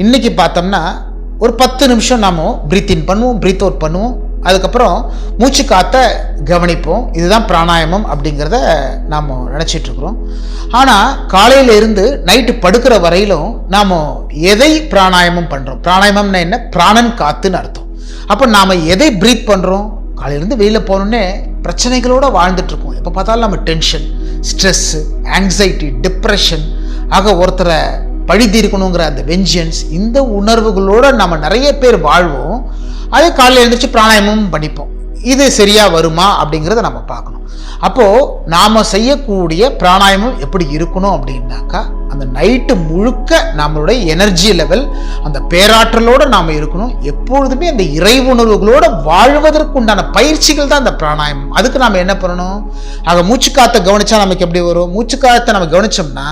இன்னைக்கு பார்த்தோம்னா ஒரு பத்து நிமிஷம் நாம ப்ரீத் இன் பண்ணுவோம் ப்ரீத் அவுட் பண்ணுவோம். அதுக்கப்புறம் மூச்சு காற்றை கவனிப்போம். இதுதான் பிராணாயாமம் அப்படிங்கிறத நாம் நினச்சிட்ருக்குறோம் ஆனால் காலையில இருந்து நைட்டு படுக்கிற வரையிலும் நாம் எதை பிராணாயாமம் பண்ணுறோம் பிராணாயாமம்னா என்ன? பிராணன் காத்துன்னு அர்த்தம். அப்போ நாம் எதை ப்ரீத் பண்ணுறோம் காலையிலேருந்து வெளியில் போனோன்னே பிரச்சனைகளோட வாழ்ந்துட்டுருக்கோம் எப்போ பார்த்தாலும் நம்ம டென்ஷன் ஸ்ட்ரெஸ்ஸு ஆங்ஸைட்டி டிப்ரெஷன் ஆக ஒருத்தரை பழி தீர்க்கணுங்கிற அந்த வெஞ்சியன்ஸ் இந்த உணர்வுகளோட நம்ம நிறைய பேர் வாழ்வோம். அதே காலையில் எழுந்திரிச்சு பிராணாயமும் பண்ணிப்போம் இது சரியாக வருமா அப்படிங்கிறத நம்ம பார்க்கணும். அப்போது நாம் செய்யக்கூடிய பிராணாயாமம் எப்படி இருக்கணும் அப்படின்னாக்கா அந்த நைட்டு முழுக்க நம்மளுடைய எனர்ஜி லெவல் அந்த பேராற்றலோடு நாம் இருக்கணும். எப்பொழுதுமே அந்த இறை உணர்வுகளோடு வாழ்வதற்கு உண்டான பயிற்சிகள் தான் அந்த பிராணாயம். அதுக்கு நாம் என்ன பண்ணணும்? ஆக மூச்சு காற்றை கவனிச்சா நமக்கு எப்படி வரும்? மூச்சு காற்றை நம்ம கவனிச்சோம்னா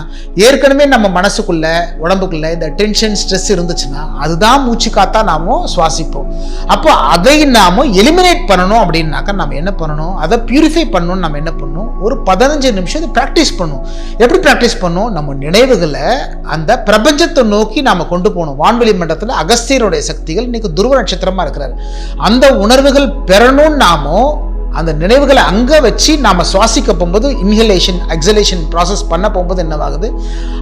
ஏற்கனவே நம்ம மனசுக்குள்ள உடம்புக்குள்ள இந்த டென்ஷன் ஸ்ட்ரெஸ் இருந்துச்சுன்னா அதுதான் மூச்சு காத்தா நாம சுவாசிப்போம். அப்போ அதை நாம எலிமினேட் பண்ணணும் அப்படின்னாக்கா நம்ம என்ன பண்ணணும்? அதை பியூரிஃபை பண்ணணும்னு நம்ம என்ன பண்ணணும்? ஒரு பதினஞ்சு நிமிஷம் இதை ப்ராக்டிஸ் பண்ணணும். எப்படி ப்ராக்டிஸ் பண்ணணும்? நம்ம நினைவு விளைவுகளை அந்த பிரபஞ்சத்தை நோக்கி நாம கொண்டு போகணும். வான்வெளி மண்டலத்தில் அகஸ்தியருடைய சக்திகள் இன்னைக்கு துருவ நட்சத்திரமா இருக்கிறார். அந்த உணர்வுகள் பெறணும்னு நாமும் அந்த நினைவுகளை அங்கே வச்சு நாம் சுவாசிக்க போகும்போது இன்ஹலேஷன் எக்ஸலேஷன் ப்ராசஸ் பண்ண போகும்போது என்னவாகுது?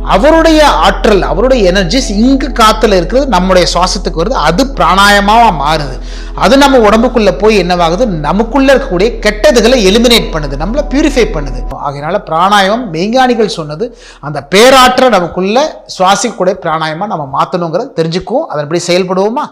அவருடைய ஆற்றல் அவருடைய எனர்ஜிஸ் இங்கு காற்றுல இருக்கிறது நம்முடைய சுவாசத்துக்கு வருது. அது பிராணாயமாக மாறுது. அது நம்ம உடம்புக்குள்ளே போய் என்னவாகுது? நமக்குள்ளே இருக்கக்கூடிய கெட்டதுகளை எலிமினேட் பண்ணுது. நம்மளை பியூரிஃபை பண்ணுது. ஆகையினால பிராணாயம் மெய்ஞானிகள் சொன்னது அந்த பேராற்றல் நமக்குள்ளே சுவாசிக்கக்கூடிய பிராணாயமாக நம்ம மாற்றணுங்கிறத தெரிஞ்சுக்குவோம். அதன்படி செயல்படுவோமா?